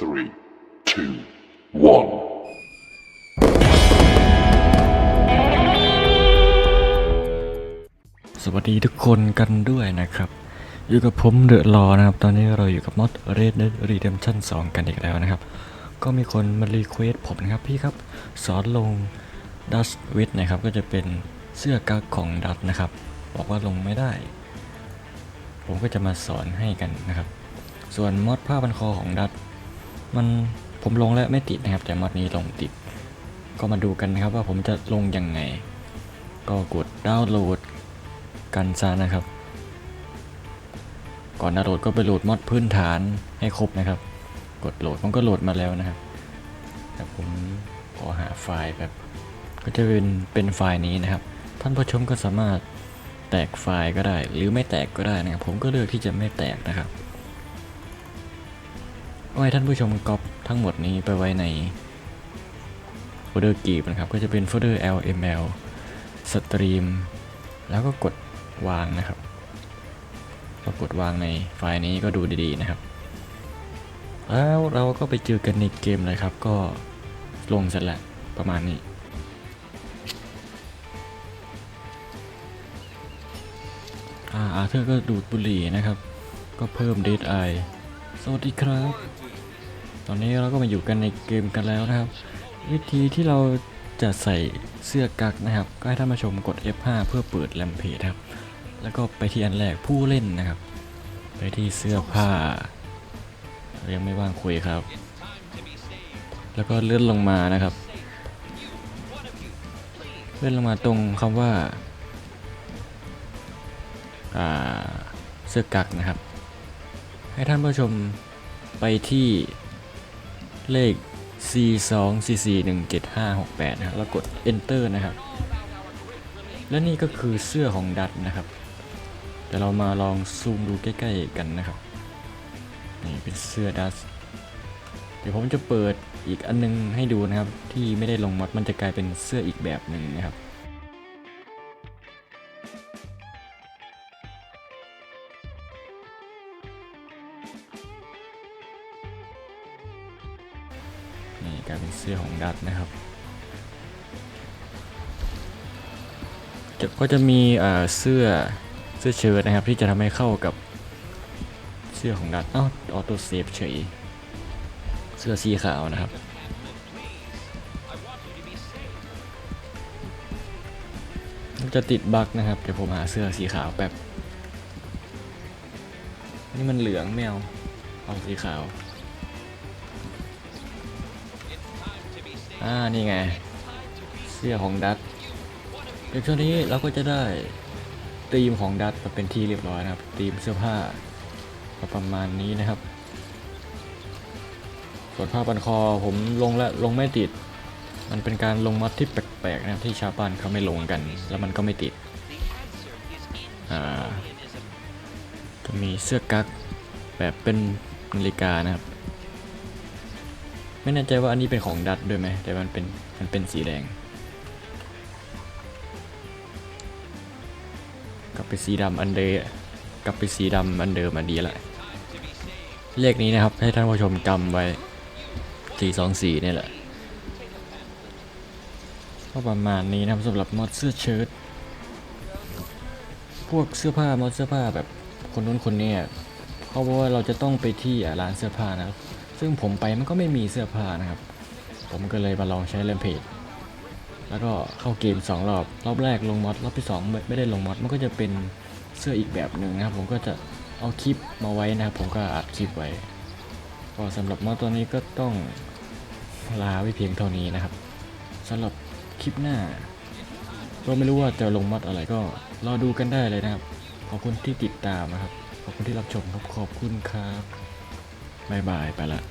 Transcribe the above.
three, two, one. สวัสดีทุกคนกันด้วยนะครับ อยู่กับผมเดอะรอนะครับ ตอนนี้เราอยู่กับมอด Red Dead Redemption 2กันอีกแล้วนะครับ ก็มีคนมารีเควสผมนะครับ พี่ครับ สอนลง Dust w i t นะครับ ก็จะเป็นเสื้อกั๊กของดัตนะครับ บอกว่าลงไม่ได้ ผมก็จะมาสอนให้กันนะครับ ส่วนมอดผ้าพันคอของดัต มันผมลงแล้วไม่ติดนะครับ แต่มอดนี้ลงติด ก็มาดูกันนะครับว่าผมจะลงยังไง ก็กดดาวน์โหลดกันซะนะครับ ก่อนดาวน์โหลดก็ไปโหลดมอดพื้นฐานให้ครบนะครับ กดโหลดมันก็โหลดมาแล้วนะครับแต่ผมขอหาไฟล์แบบ ก็จะเป็นเป็นไฟล์นี้นะครับ ท่านผู้ชมก็สามารถแตกไฟล์ก็ได้ หรือไม่แตกก็ได้นะครับ ผมก็เลือกที่จะไม่แตกนะครับ ก็ให้ท่านผู้ชมก๊อปทั้งหมดนี้ไปไว้ในโฟลเดอร์กีบนะครับ ก็จะเป็นโฟลเดอร์ LML สตรีมแล้วก็กดวางนะครับพอกดวางในไฟล์นี้ก็ดูดีๆนะครับ แล้วเราก็ไปเจอกันในเกมเลยครับ ก็ลงเสร็จแล้วประมาณนี้อาอาเธอร์ก็ดูดบุหรี่นะครับ ก็เพิ่มเดทไอ สวัสดีครับ ตอนนี้เราก็มาอยู่กันในเกมกันแล้วนะครับ วิธีที่เราจะใส่เสื้อกั๊กนะครับ ก็ให้ท่านผู้ชมกด F5 เพื่อเปิดแรมเพจครับ แล้วก็ไปที่อันแรกผู้เล่นนะครับ ไปที่เสื้อผ้ายังไม่ว่างคุยครับ แล้วก็เลื่อนลงมานะครับ เลื่อนลงมาตรงคำว่าอ่าเสื้อกั๊กนะครับ ให้ท่านผู้ชมไปที่เลข C 2 C 4 1 7 5 6 8นะครับแล้วกด Enter นะครับ และนี่ก็คือเสื้อของดัตนะครับ แต่เรามาลองซูมดูใกล้ๆกันนะครับ นี่เป็นเสื้อดัตเดี๋ยวผมจะเปิดอีกอันนึงให้ดูนะครับ ที่ไม่ได้ลงมอดมันจะกลายเป็นเสื้ออีกแบบหนึ่งนะครับ นี่กลายเป็นเสื้อของดัตนะครับจะก็จะมีเสื้อเสื้อเชิ้ตนะครับ ที่จะทำให้เข้ากับเสื้อของดัตอ้าวออโต้เซฟเฉยเสื้อสีขาวนะครับจะติดบั๊กนะครับเดี๋ยวผมหาเสื้อสีขาวแป๊บ บนี่มันเหลืองแมวเอาสีขาว อ่า นี่ไง เสื้อของดัตเดี๋ยวช่วงนี้เราก็จะได้ธีมของดัตมาเป็นที่เรียบร้อยนะครับธีมเสื้อผ้าก็ประมาณนี้นะครับ ส่วนผ้าปันคอผมลงและลงไม่ติด มันเป็นการลงมัดที่แปลกๆนะครับที่ชาวบ้านเขาไม่ลงกัน แล้วมันก็ไม่ติด อ่า จะมีเสื้อกั๊กแบบเป็นนาฬิกานะครับ ไม่แน่ใจว่าอันนี้เป็นของดัตด้วยไหมแต่มันเป็นมันเป็นสีแดง กลับไปสีดำอันเดอร์กลับไปสีดำอันเดิมอันดีละเลขนี้นะครับ ให้ท่านผู้ชมจำไว้ 424 นี่แหละก็ประมาณนี้นะครับสำหรับมอดเสื้อเชิ้ตพวกเสื้อผ้ามอดเสื้อผ้าแบบ คนนู้นคนนี้อะเขาบอกว่าเราจะต้องไปที่ร้านเสื้อผ้านะครับ ซึ่งผมไปมันก็ไม่มีเสื้อผ้านะครับ ผมก็เลยมาลองใช้เลมเพจแล้วก็เข้าเกม 2 รอบ รอบแรกลงมอดรอบที่2ไม่ไม่ได้ลงมอดมันก็จะเป็นเสื้ออีกแบบหนึ่งนะครับ ผมก็จะเอาคลิปมาไว้นะครับ ผมก็อัดคลิปไว้ ก็สำหรับมอดตัวนี้ก็ต้องลาไว้เพียงเท่านี้นะครับสำหรับคลิปหน้าก็ไม่รู้ว่าจะลงมอดอะไรก็รอดูกันได้เลยนะครับ ขอบคุณที่ติดตามนะครับ ขอบคุณที่รับชมครับ ขอบคุณครับบายบายไปละ